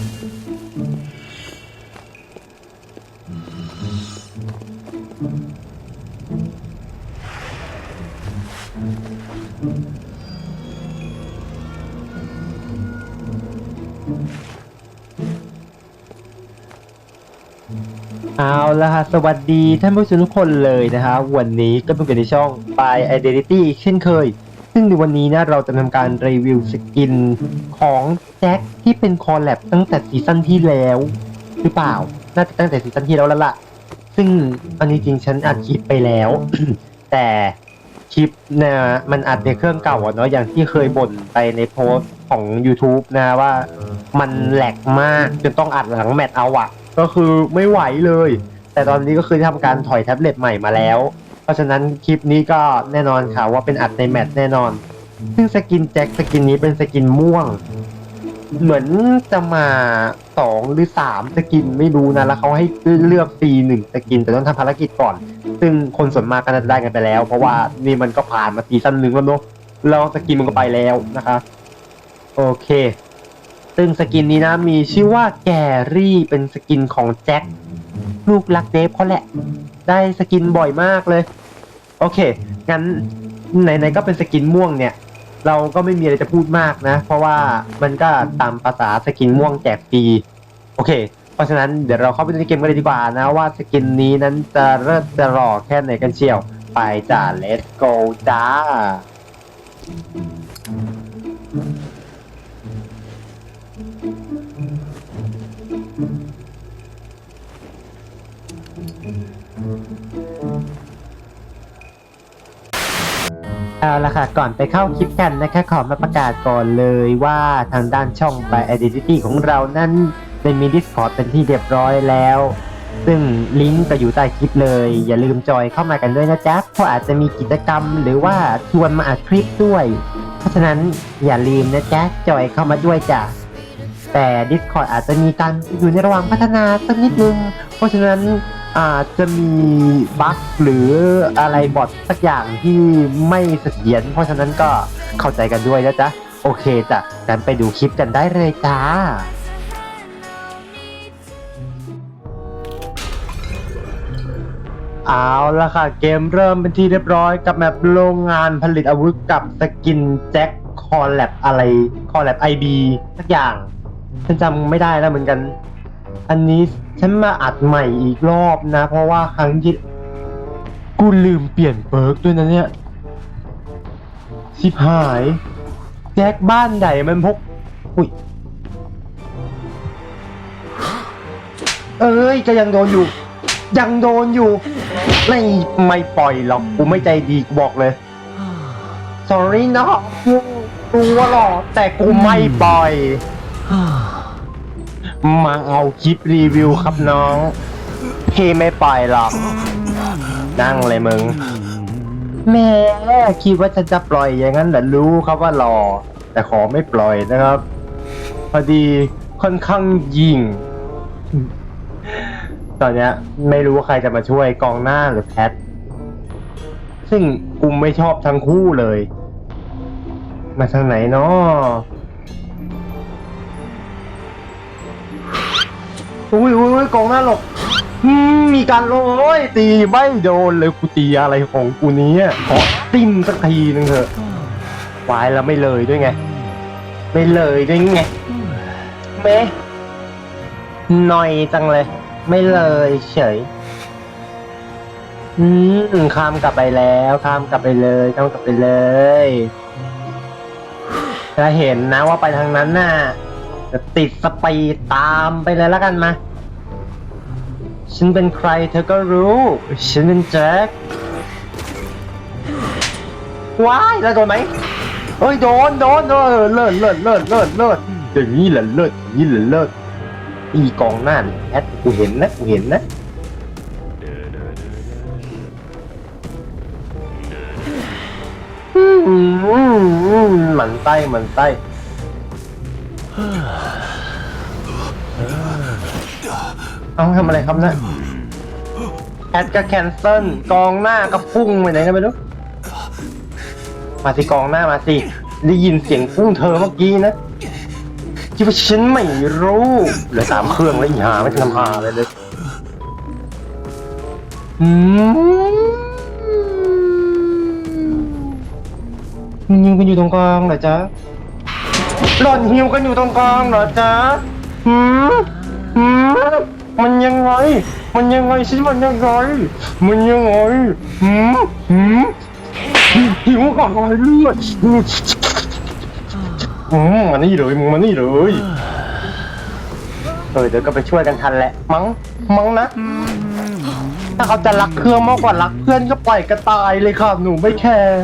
เอาละค่ะสวัสดีท่านผู้ชมทุกคนเลยนะคะวันนี้ก็เป็นกันในช่อง by Identity เช่นเคย ซึ่งในวันนี้นะเราจะทำการรีวิวสกินของแจ็คที่เป็นคอลแลบตั้งแต่ซีซั่นที่แล้ว หรือเปล่า น่าจะตั้งแต่ซีซั่นที่แล้วแล้วล่ะ ซึ่งอันนี้จริงฉันอัดคลิปไปแล้ว แต่คลิปเนี่ยมันอัดในเครื่องเก่าเนาะอย่างที่เคยบ่นไปในโพสของ YouTube นะว่ามันแหลกมากจนต้องอัดหลังแมตช์เอาอะก็คือไม่ไหวเลย แต่ตอนนี้ก็คือทำการถอยแท็บเล็ตใหม่มาแล้ว ราะฉะนั้นคลิปนี้ก็แน่นอนค่ะว่าเป็นอัดในแมตช์แน่นอน ซึ่งสกินแจ็คสกินนี้เป็นสกินม่วง เหมือนจะมาสองหรือสามสกินไม่รู้นะ แล้วเขาให้เลือกฟรีหนึ่งสกินแต่ต้องทำภารกิจก่อน ซึ่งคนส่วนมากก็น่าจะได้กันไปแล้ว เพราะว่านี่มันก็ผ่านมาซีซั่นหนึ่งแล้วเนอะแล้วสกินมันก็ไปแล้วนะคะ โอเค ซึ่งสกินนี้นะมีชื่อว่าแกรี่เป็นสกินของแจ็คลูกรักเดฟเขาแหละ ได้สกินบ่อยมากเลย โอเค งั้นไหนๆก็เป็นสกินม่วงเนี่ย เราก็ไม่มีอะไรจะพูดมากนะ เพราะว่ามันก็ตามภาษาสกินม่วงแจกฟรีโอเค เพราะฉะนั้นเดี๋ยวเราเข้าไปในเกมกันเลยดีกว่านะว่าสกินนี้นั้นจะเริ่มจะหล่อแค่ไหนกันเชียว ไปจ้า let's go จ้า เอาละค่ะ ก่อนไปเข้าคลิปกันนะคะขอมาประกาศก่อนเลยว่าทางด้านช่อง by Identity ของเรานั้นได้มี Discord เป็นที่เรียบร้อยแล้ว ซึ่งลิงก์ก็อยู่ใต้คลิปเลย อย่าลืมจอยเข้ามากันด้วยนะจ๊ะเพราะอาจจะมีกิจกรรม หรือว่าชวนมาอัดคลิปด้วย เพราะฉะนั้นอย่าลืมนะจ๊ะจอยเข้ามาด้วยจ้ะแต่ Discord อาจจะมีการอยู่ในระหว่างพัฒนาสักนิดนึง เพราะฉะนั้น อาจจะมีบั๊กหรืออะไรบอทสักอย่างที่ไม่เสถียรเพราะฉะนั้นก็เข้าใจกันด้วยนะจ๊ะ โอเคจ้ะงั้นไปดูคลิปกันได้เลยจ้าเอาละค่ะ เกมเริ่มเป็นที่เรียบร้อยกับแมปโรงงานผลิตอาวุธกับสกินแจ็คคอลแลบอะไรคอลแลบไอบีสักอย่าง ฉันจำไม่ได้แล้วเหมือนกัน อันนี้ฉันมาอัดใหม่อีกรอบนะ เพราะว่าครั้งที่กูลืมเปลี่ยนเปิร์กด้วยนะเนี่ยชิบหาย แจ็คบ้านใหญ่มันพก อุ้ย เอ้ยก็ยังโดนอยู่ ยังโดนอยู่ ไม่ไม่ปล่อยหรอกกูไม่ใจดีกูบอกเลย sorry นะกูรู้ว่าหรอกแต่กูไม่ปล่อย มาเอาคลิปรีวิวครับน้อง พี่ไม่ปล่อยหรอก นั่งเลยมึง แม่คิดว่าฉันจะปล่อยอย่างนั้นแต่รู้ครับว่ารอ แต่ขอไม่ปล่อยนะครับ พอดีค่อนข้างยิง ตอนเนี้ย ไม่รู้ว่าใครจะมาช่วยกองหน้าหรือแพท ซึ่งกูไม่ชอบทั้งคู่เลย มาทางไหนเนาะ อุ้ยอุ้ยอุ้ยกองหน้าหลบอืมมีการโรยตีไม่โดนเลยกูตีอะไรของกูเนี้ยขอติ้มสักทีนึงเถอะวายแล้วไม่เลยด้วยไง ไม่เลยด้วยไงเมหน่อยจังเลย ไม่เลยเฉย อืมข้ามกลับไปแล้วข้ามกลับไปเลยข้ามกลับไปเลยจะเห็นนะว่าไปทางนั้นน่ะ จะติดสปีดตามไปเลยแล้วกันมา ฉันเป็นใครเธอก็รู้ ฉันเป็นแจ็ค ว้ายแล้วโดนไหมเฮ้ยโดนโดนโดนเลิศเลิศเลิศเลิศเลิศอย่างนี้แหละเลิศอย่างนี้แหละเลิศอีกองหน้านี่แอดกูเห็นนะกูเห็นนะหมันไส้หมันไส้ เอาทำอะไรครับนะแอดก็แคนเซิลกองหน้าก็พุ่งไปไหนกันไม่รู้มาสิกองหน้ามาสิ ได้ยินเสียงพุ่งเธอเมื่อกี้นะคิดว่าฉันไม่รู้เหลือสามเครื่องแล้วอีหาไม่ทำหาอะไรเลยอืมมันยิงกันอยู่ตรงกลางเหรอจ๊ะ หล่อนหิวกันอยู่ตรงกลางเหรอจ๊ะหืมหืมมันยังไง มันยังไงสิมันยังไง มันยังไงหืมหืมหิวก่อนก่อนเลือดอืมมานี่เลยมึงมานี่เลยเออเดี๋ยวก็ไปช่วยกันทันแหละ มั้ง มั้งนะ ถ้าเขาจะรักเครื่องมากกว่ารักเพื่อนก็ปล่อยกระตายเลยครับหนูไม่แคร์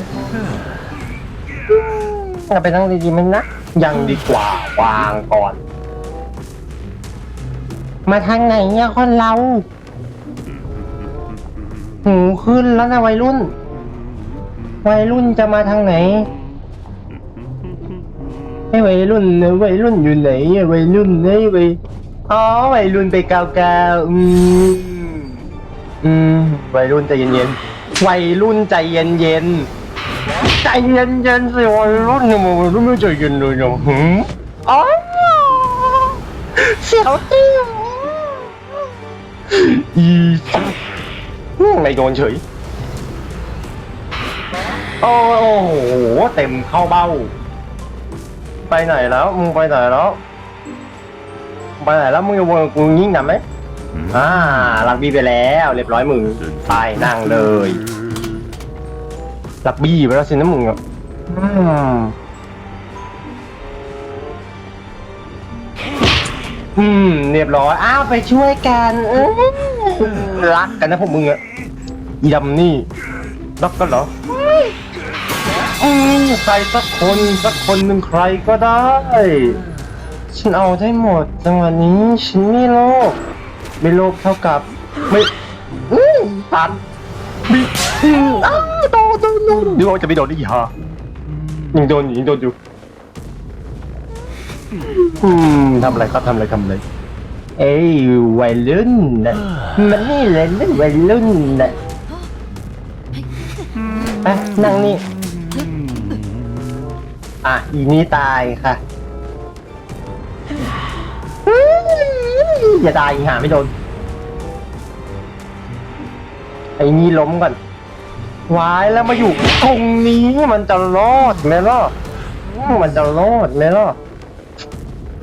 ไปนั่งดีๆไหมนะ ยังดีกว่าวางก่อน มาทางไหนเนี่ยคนเรา หูขึ้นแล้วนะวัยรุ่น วัยรุ่นจะมาทางไหนไอ้วัยรุ่นนะวัยรุ่นอยู่ไหนอะวัยรุ่นไอ้วัยอ๋อวัยรุ่นไปกาวกาวอืมอืมวัยรุ่นใจเย็นๆวัยรุ่นใจเย็นๆ ใจเย็นๆสิวัยรุ่นเนี่ยมันวัยรุ่นไม่ใจเย็นเลยเนาะหืมอ๋อเสียวติ้วอีสัสไม่โดนเฉยโอ้โหเต็มเข้าเบ้า ไปไหนแล้วมึงไปไหนแล้วไปไหนแล้วมึงจะวนกูยิ่งหนำไหมอ่าลักบี้ไปแล้ว เรียบร้อยมึงไปนั่งเลย ลักบี้ไปแล้วสินะมึงอะอืมอืมเรียบร้อย อ้าวไปช่วยกันอื้อรักกันนะพวกมึงอะอีดำนี่รักกันเหรออืมใครสักคนสักคนหนึ่งใครก็ได้ ฉันเอาได้หมดจังหวะนี้ฉันไม่โลภไม่โลภเท่ากับ ไม่ อืมตันบิอืมอ้า นโดนนเดี๋ยวจะไปโดนอีกฮะยังโดนอยู่ยังโดนอยู่อืมทำอะไรครับทำอะไรทำอะไร เอ้ยวัยรุ่นนะมันนี่เลยเล่วัยรุ่นนะไปนั่งนี่ อะ อีนี่ตายค่ะอย่าตายอีหาไม่โดน ไอ้นี่ล้มก่อน วายแล้วมาอยู่ตรงนี้มันจะรอดไหมล่ะอื้อมันจะรอดไหมล่ะ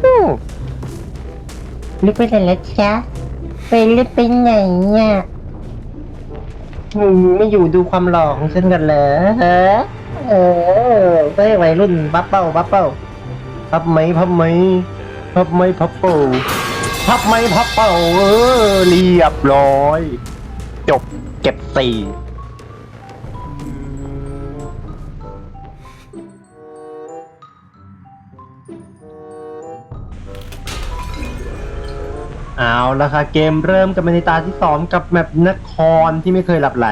อื้อนึกไปไหนแล้วจ๊ะไปลึกไปไหนเนี่ยมึงไม่อยู่ดูความหล่อของฉันกันเหรอฮะเออเฮ้ยวัยรุ่นบับเป้าบับเป้าพับไหมพับไหมพับไหมพับเป้าพับไหมพับเป้าเออเรียบร้อย จบเก็บสี่ เอาละค่ะเกมเริ่มกันไปในตาที่สองกับแมปนครที่ไม่เคยหลับไหล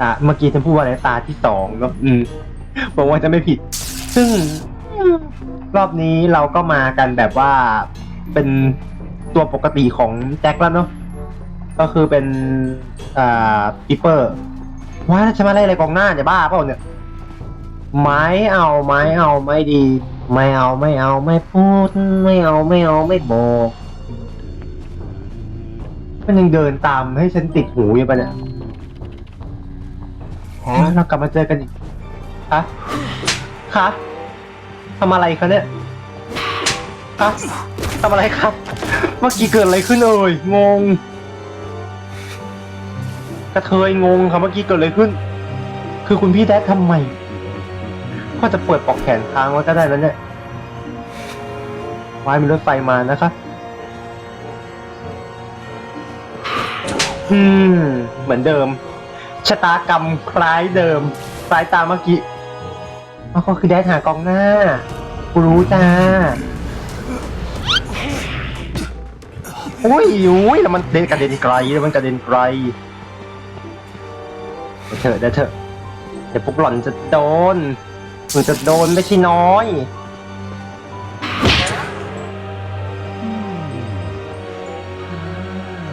อะเมื่อกี้ฉันพูดว่าอะไรตาที่สองก็อืมบอกว่าจะไม่ผิด ซึ่งรอบนี้เราก็มากันแบบว่าเป็นตัวปกติของแจ็คแล้วเนาะก็คือเป็นอ่าปิเปอร์ว่าจะมาไล่อะไรกองหน้าจะบ้าเปล่าเนี่ยไม้เอาไม้เอาไม่ดี ไม่เอาไม่เอาไม่พูด ไม่เอาไม่เอาไม่บอก มันยังเดินตามให้ฉันติดหูอยู่ปะเนี่ยอ๋อเรากลับมาเจอกันอีกคะคะทำอะไรคะเนี่ยคะทำอะไรครับ เมื่อกี้เกิดอะไรขึ้นเอ่ยงง กระเทยงงครับเมื่อกี้เกิดอะไรขึ้น คือคุณพี่แดดทำไมก็จะเปิดปลอกแขนค้างไว้ก็ได้แล้วเนี่ยว้ายมีรถไฟมานะคะ อืม เหมือนเดิม ชะตากรรมคล้ายเดิม คล้ายตามเมื่อกี้อ๋อก็คือแดดหากองหน้า กูรู้จ้าอุ้ยอุ้ยแล้วมันเดินกระเด็นไกลแล้วมันกระเด็นไกลเดะเถอะเดี๋ยวเถอะเดี๋ยวพวกหล่อนจะโดนมึงจะโดนไม่ใช่น้อย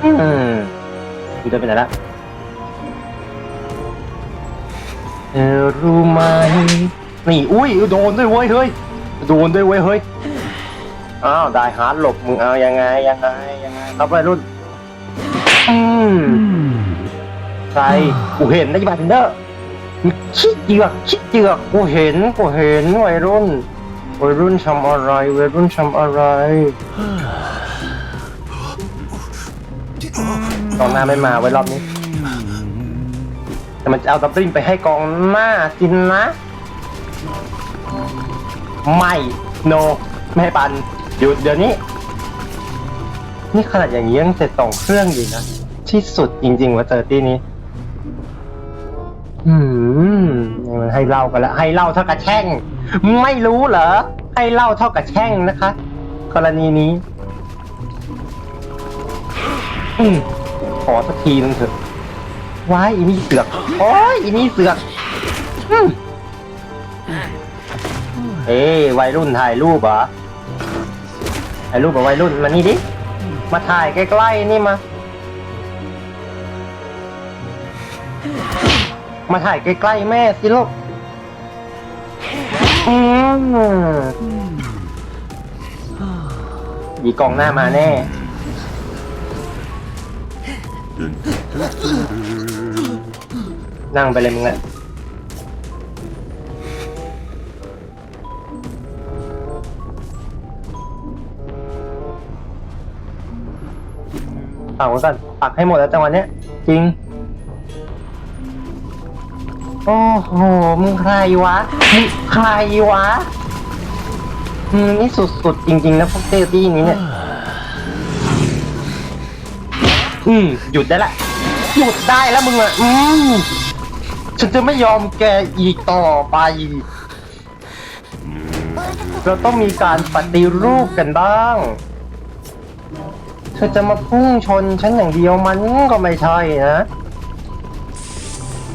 อืม มึงจะไปไหนละเธอรู้ไหมนี่อุ้ยโดนด้วยเว้ยเฮ้ยโดนด้วยเว้ยเฮ้ยอ้าวได้ฮาร์ดหลบมึงเอายังไงยังไงยังไงครับวัยรุ่นอืมใครกูเห็นนะบาร์เทนเดอร์มึงคิดเจือกคิดเจือกกูเห็นกูเห็นวัยรุ่นวัยรุ่นทำอะไรวัยรุ่นทำอะไร กองหน้าไม่มาไว้รอบนี้ แต่มันจะเอาดับเบิลไปให้กองหน้าสินนะ ไม่โน ไม่ให้ปันหยุดเดี๋ยวนี้ นี่ขนาดอย่างนี้ยังเสร็จสองเครื่องอยู่นะ ที่สุดจริงๆว่าเจอที่นี้ อืมมันให้เล่ากันแล้ว ให้เล่าเท่ากับแช่ง ไม่รู้เหรอ ให้เล่าเท่ากับแช่งนะคะ กรณีนี้ อืม อสักทีนึงเถอะว้ายอีนี่เสือกโอ้ยอีนี่เสือกอืมเอ้ยวัยรุ่นถ่ายรูปเหรอถ่ายรูปกับวัยรุ่นมานี่ดิ มาถ่ายใกล้ๆนี่มา มาถ่ายใกล้ๆแม่สิลูกอืม ดีกองหน้ามาแน่ นั่งไปเลยมึงอะปักไว้ก่อนปักให้หมดแล้วจังหวะเนี้ย จริง โอ้โห มึงใครวะ มึงใครวะ มึงนี่สุดๆ จริง ๆ นะพวกเต้ตี้นี้เนี่ย อืมหยุดได้ละ หยุดได้แล้วมึงอะอืมฉันจะไม่ยอมแกอีกต่อไป เราต้องมีการปฏิรูปกันบ้าง เธอจะมาพุ่งชนฉันอย่างเดียวมันก็ไม่ใช่นะ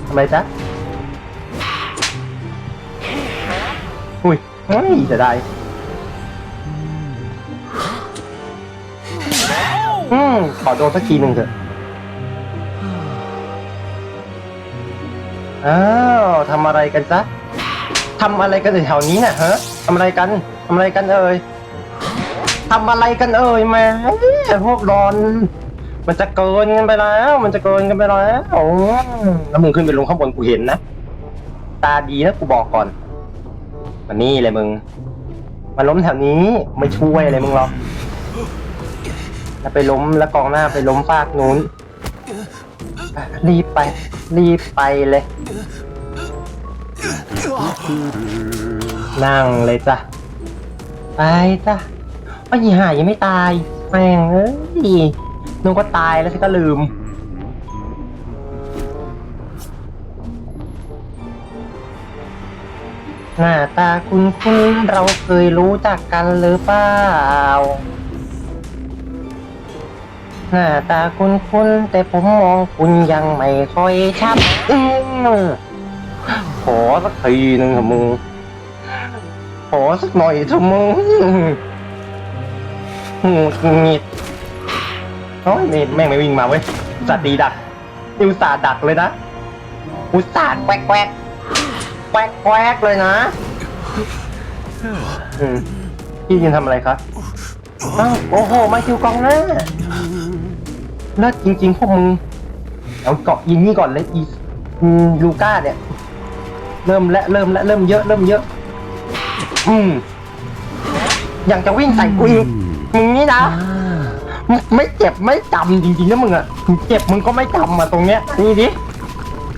ทำไมจ๊ะ อุ้ยเฮ้ยจะได้ อืมขอโดนสักทีหนึ่งเถอะอ้าวทำอะไรกันจ๊ะทำอะไรกันแถวนี้เนี่ยฮะทำอะไรกันทำอะไรกันเอ่ยทำอะไรกันเอ่ยแหม่พวกรอน มันจะเกินกันไปแล้ว มันจะเกินกันไปแล้วโอ้แล้วมึงขึ้นไปลงข้างบนกูเห็นนะตาดีนะกูบอกก่อนมานี่เลยมึงมาล้มแถวนี้ไม่ช่วยอะไรมึงหรอก แล้วไปล้มแล้วกองหน้าไปล้มฟากนู้น รีบไป รีบไปเลย นั่งเลยจ้ะ ไปจ้ะอ้ายีห่ายังไม่ตายแม่งเอ้ยนึกว่าตายแล้วฉันก็ลืมหน้าตาคุณคุณเราเคยรู้จักกันหรือเปล่า หน้าตาคุณคุณแต่ผมมองคุณยังไม่ค่อยชัดอืมขอสักทีหนึ่งเถอะมึงขอสักหน่อยเถอะมึงหงุดหงิดโอ้ยนี่แม่งไม่วิ่งมาเว้ยอุตส่าห์ตีดักอุตส่าดักเลยนะอุตส่าห์แควกแควกแควกแควกเลยนะพี่ยืนทำอะไรครับ อ้าวโอ้โห มาคิวกองหน้าเลิศจริงๆพวกมึงเอาเกาะยิงนี่ก่อนเลยอีอืมลูก้าเนี่ย เริ่มและเริ่มและเริ่มเยอะเริ่มเยอะ อืมอยากจะวิ่งใส่กูอีกมึงนี่นะมึงไม่เจ็บไม่จำจริงๆนะมึงอะมึงเจ็บมึงก็ไม่จำอะตรงเนี้ยนี่ดิ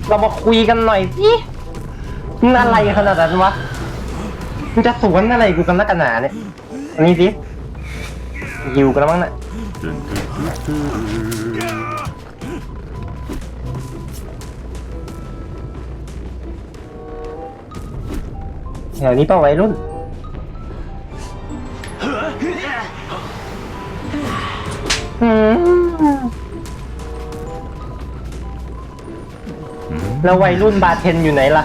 เรามาคุยกันหน่อยสิมึงอะไรขนาดนั้นวะมึงจะสวนอะไรกูกันนักกันหนาเนี่ยนนี้ดิ ยิวกันแล้วมั้งน่ะแถวนี้เป้าวัยรุ่นอืมแล้ววัยรุ่นบาร์เทนอยู่ไหนล่ะ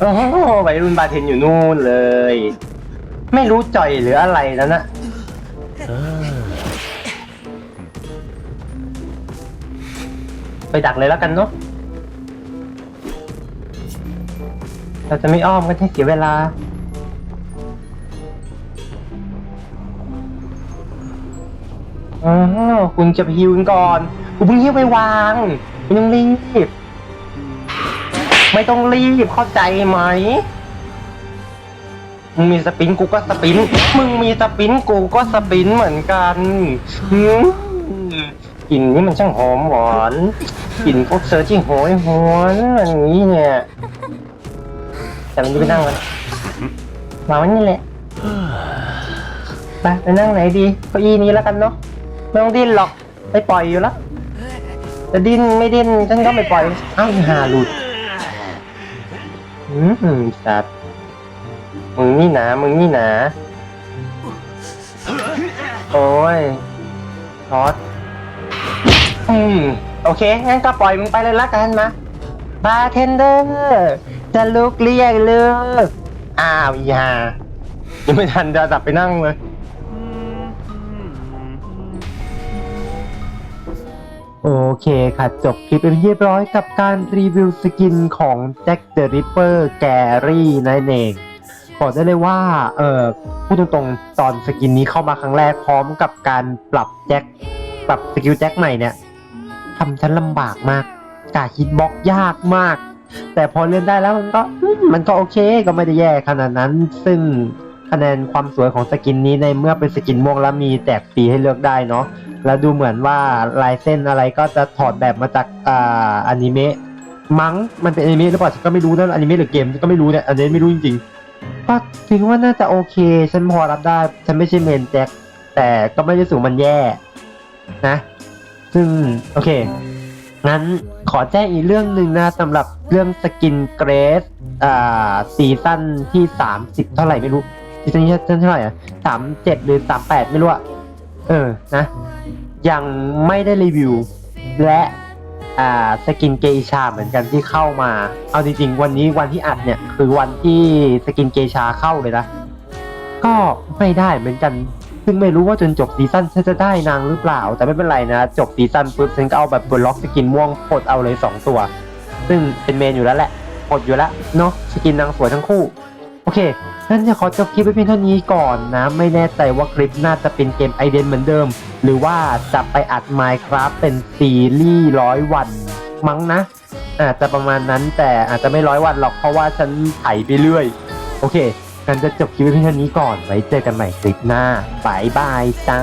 โอ้โหวัยรุ่นบาร์เทนอยู่นู่นเลย ไม่รู้จ่อยหรืออะไรแล้วนะ ดักเลยแล้วกันเนาะเราจะไม่อ้อมกันให้เสียเวลาอ้าวคุณจะไปฮิวกันก่อนกูเพิ่งฮิวไปวางไม่ต้องรีบ ไม่ต้องรีบเข้าใจไหม มึงมีสปินกูก็สปิน มึงมีสปินกูก็สปินเหมือนกันหืม กลิ่นนี่มันช่างหอมหวานกลิ่นพวกเซอร์ที่โหยหวนอย่างนี้เนี่ย แต่มันจะไปนั่งกันมาวันนี้แหละไปไปนั่งไหนดีเก้าอี้นี้แล้วกันเนาะไม่ต้องดิ้นหรอกไปปล่อยอยู่แล้วจะดิ้นไม่ดิ้นฉันก็ไม่ปล่อยอ้าวหาหลุดอืมสัตว์มึงนี่หนามึงนี่หนาโอ้ยช็อต อืม โอเค งั้นก็ปล่อยมึงไปเลยละกันมาบาร์เทนเดอร์จะลุกเรียกเลิกอ้าวอีห่ายังไม่ทันจะจับไปนั่งเลย โอเคค่ะจบคลิปเป็นที่เรียบร้อยกับการรีวิวสกินของแจ็คเดอะริปเปอร์แกรี่นั่นเองบอกได้เลยว่า เออพูดตรงๆ ตอนสกินนี้เข้ามาครั้งแรกพร้อมกับการปรับแจ็ค ปรับสกิลแจ็คใหม่เนี่ย ทำฉันลำบากมากกาฮิตบล็อกยากมาก แต่พอเล่นได้แล้วมันก็มันก็โอเคก็ไม่ได้แย่ขนาดนั้น ซึ่งคะแนนความสวยของสกินนี้ในเมื่อเป็นสกินม่วงแล้วมีแจกฟรีให้เลือกได้เนาะแล้วดูเหมือนว่าลายเส้นอะไรก็จะถอดแบบมาจากอ่าอนิเมะมั้งมันเป็นอนิเมะหรือเปล่าฉันก็ไม่รู้นะอนิเมะหรือเกมก็ไม่รู้เนี่ยอันนี้ไม่รู้จริงๆก็คิดว่าน่าจะโอเค ฉันพอรับได้ ฉันไม่ใช่เมนแจ็คแต่ก็ไม่ได้สูงมันแย่นะ ซึ่งโอเค งั้นขอแจ้งอีกเรื่องหนึ่งนะสำหรับเรื่องสกินเกรสอ่าซีซั่นที่สามสิบเท่าไหร่ไม่รู้ซีซั่นที่เท่าไหร่อะสามเจ็ดหรือสามแปดไม่รู้อะเออนะ ยังไม่ได้รีวิว และอ่าสกินเกชาเหมือนกันที่เข้ามา เอาจริงๆ วันนี้วันที่อัดเนี่ย คือวันที่สกินเกชาเข้าเลยนะ ก็ไม่ได้เหมือนกัน ซึ่งไม่รู้ว่าจนจบซีซั่นฉันจะได้นางหรือเปล่า แต่ไม่เป็นไรนะ จบซีซั่นปุ๊บฉันก็เอาแบบเปิดล็อกสกินม่วงปลดเอาเลย 2 ตัว ซึ่งเป็นเมนอยู่แล้วแหละปลดอยู่แล้วเนาะสกินนางสวยทั้งคู่ โอเคงั้นจะขอจบคลิปไว้เพียงเท่านี้ก่อนนะ ไม่แน่ใจว่าคลิปน่าจะเป็นเกมไอเดนเหมือนเดิม หรือว่าจะไปอัด Minecraft เป็นซีรีส์ร้อยวันมั้งนะอาจจะประมาณนั้นแต่อาจจะไม่ร้อยวันหรอกเพราะว่าฉันไถไปเรื่อย โอเค กันจะจบคลิปว้เพียงเท่านี้ก่อนไว้เจอกันใหม่คลิปหน้าบายบายจ้า